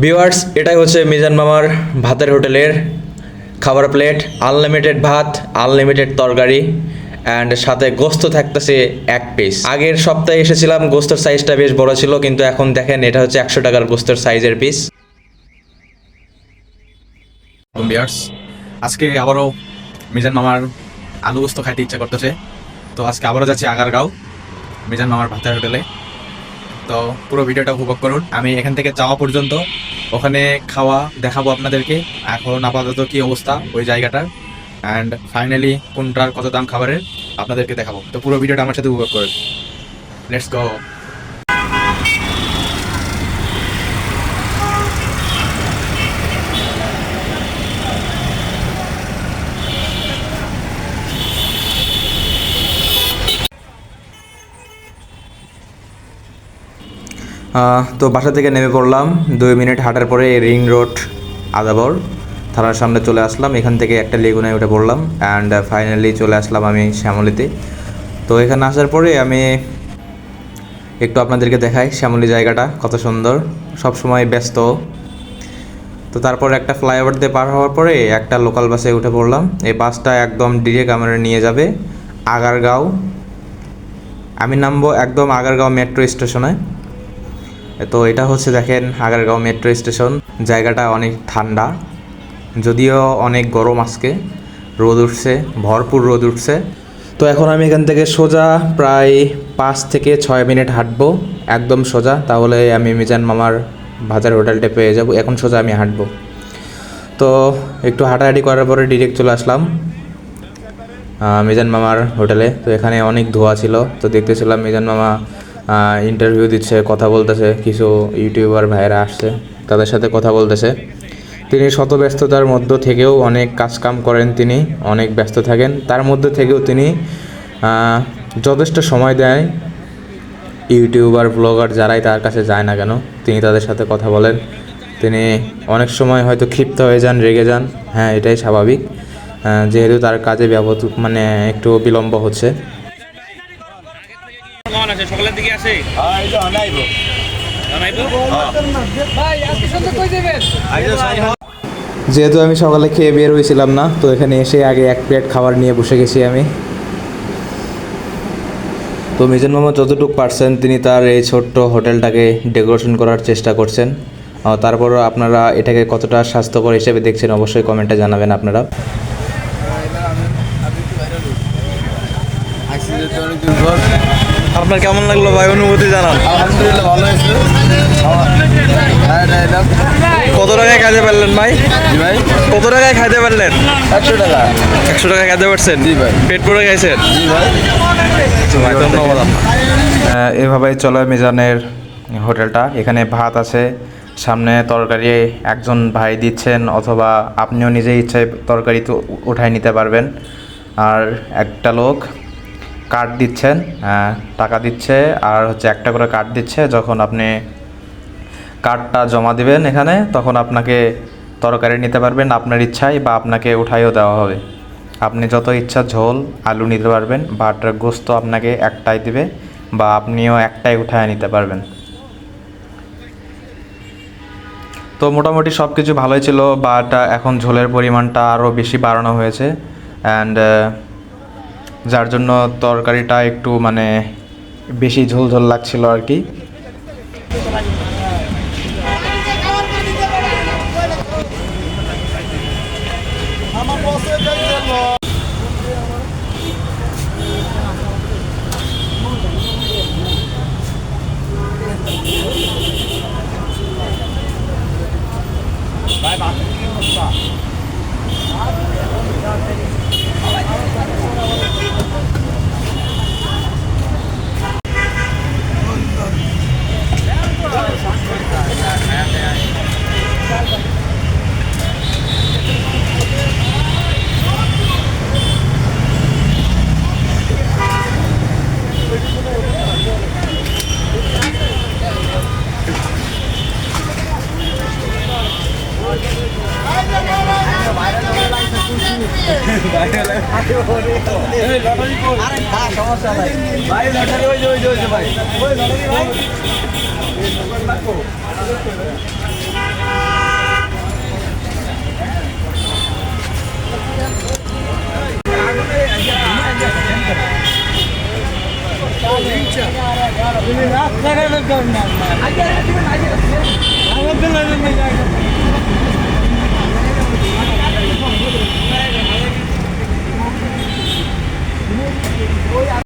Viewers, এটাই হচ্ছে মিজান মামার ভাতের হোটেলের খাবার প্লেট, আনলিমিটেড ভাত, আনলিমিটেড তরকারি অ্যান্ড সাথে গোস্ত থাকতেছে এক পিস আগের সপ্তাহে এসেছিলাম, গোস্তর সাইজটা বেশ বড় ছিল, কিন্তু এখন দেখেন, এটা হচ্ছে একশো টাকার গোস্তর সাইজের পিস আজকে আবারও মিজান মামার আলু গোস্ত খাইতে ইচ্ছা করতেছে। তো আজকে আবারও যাচ্ছি আগারগাঁও, মিজান মামার ভাতের হোটেলে। তো পুরো ভিডিওটা উপভোগ করুন। আমি এখান থেকে যাওয়া পর্যন্ত ওখানে খাওয়া দেখাবো আপনাদেরকে। এখন আপাতত কি অবস্থা ওই জায়গাটার? অ্যান্ড ফাইনালি কোনটার কত দাম খাবারের, আপনাদেরকে দেখাবো। তো পুরো ভিডিওটা আমার সাথে উপভোগ করুন। লেটস গো তো বাসা থেকে নেমে পড়লাম। দুই মিনিট হাঁটার পরে রিং রোড, আদাবর থানার সামনে চলে আসলাম। এখান থেকে একটা লেগুনায় উঠে পড়লাম অ্যান্ড ফাইনালি চলে আসলাম আমি শ্যামলিতে। তো এখানে আসার পরে আমি একটু আপনাদেরকে দেখাই শ্যামলি জায়গাটা, কত সুন্দর। সব সময় ব্যস্ত। তো তারপর একটা ফ্লাইওভার দিয়ে পার হওয়ার পরে একটা লোকাল বাসে উঠে পড়লাম। এই বাসটা একদম ডিরেক্ট আমার নিয়ে যাবে আগারগাঁও। আমি নামবো একদম আগারগাঁও মেট্রো স্টেশনে। তো এটা হচ্ছে দেখেন আগারগাঁও মেট্রো স্টেশন। জায়গাটা অনেক ঠান্ডা, যদিও অনেক গরম আজকে। রোদ উঠছে, ভরপুর রোদ উঠছে। তো এখন আমি এখান থেকে সোজা প্রায় পাঁচ থেকে ছয় মিনিট হাঁটবো, একদম সোজা। তাহলে আমি মিজান মামার ভাজার হোটেলটা পেয়ে যাব। এখন সোজা আমি হাঁটবো। তো একটু হাঁটাহাঁটি করার পরে ডিরেক্ট চলে আসলাম মিজান মামার হোটেলে। তো এখানে অনেক ধোয়া ছিল। তো দেখতেছিলাম মিজান মামা ইন্টারভিউ দিচ্ছে, কথা বলতেছে, কিছু ইউটিউবার ভাইয়েরা আসছে, তাদের সাথে কথা বলতেছে। তিনি শত ব্যস্ততার মধ্য থেকেও অনেক কাজকাম করেন তিনি, অনেক ব্যস্ত থাকেন। তার মধ্যে থেকেও তিনি যথেষ্ট সময় দেয়। ইউটিউবার ব্লগার যারাই তার কাছে যায় না কেন, তিনি তাদের সাথে কথা বলেন। তিনি অনেক সময় হয়তো ক্ষিপ্ত হয়ে যান, রেগে যান। হ্যাঁ এটাই স্বাভাবিক। যেহেতু তার কাজে ব্যাপত মানে একটু বিলম্ব হচ্ছে। সকালের দিকে আসে? জানাইবো যেহেতু আমি সকালে খেয়ে বের হয়েছিলাম না তো এখানে এসে আগে এক প্লেট খাবার নিয়ে বসে গেছি আমি। তো মিজান মামা যতটুকু পারছেন তিনি তার এই ছোট্ট হোটেলটাকে ডেকোরেশন করার চেষ্টা করছেন। তারপরও আপনারা এটাকে কতটা স্বাস্থ্যকর হিসেবে দেখছেন অবশ্যই কমেন্টে জানাবেন আপনারা। আপনার কেমন লাগল ভাই? অনুভূতি জানান। আলহামদুলিল্লাহ ভালো হয়েছে। কত টাকায় খাইতে পারলেন ভাই? ভাই। কত টাকায় খাইতে পারলেন? একশো টাকা। একশো টাকা খাইতে পারছেন? জি ভাই। পেট পুরো খাইছেন? জি ভাই। ভাই ধন্যবাদ আপনার চলে মিজানের হোটেলটা। এখানে ভাত আছে সামনে তরকারি একজন ভাই দিচ্ছেন অথবা আপনিও নিজে ইচ্ছায় তরকারি তো উঠাই নিতে পারবেন। আর একটা লোক কার্ড দিচ্ছেন আহ, টাকা দিচ্ছে আর হচ্ছে একটা করে কার্ড দিচ্ছে যখন আপনি কার্ডটা জমা দিবেন এখানে তখন আপনাকে তরকারি নিতে পারবেন আপনার ইচ্ছায় বা আপনাকে উঠাইও দেওয়া হবে। আপনি যত ইচ্ছা ঝোল আলু নিতে পারবেন বাট গোস্ত আপনাকে একটাই দিবে বা আপনিও একটাই উঠায় নিতে পারবেন। তো মোটামুটি সব কিছু ভালোই ছিল বাট এখন ঝোলের পরিমাণটা আরও বেশি বাড়ানো হয়েছে অ্যান্ড যার জন্য তরকারিটা একটু মানে বেশি ঝোল ঝোল লাগছিল আর কি। ভাই লটারি ওই যে ওই যে ওই যে ভাই ওই লটারি ভাই রাত লাগালে করনা আগে আগে আগে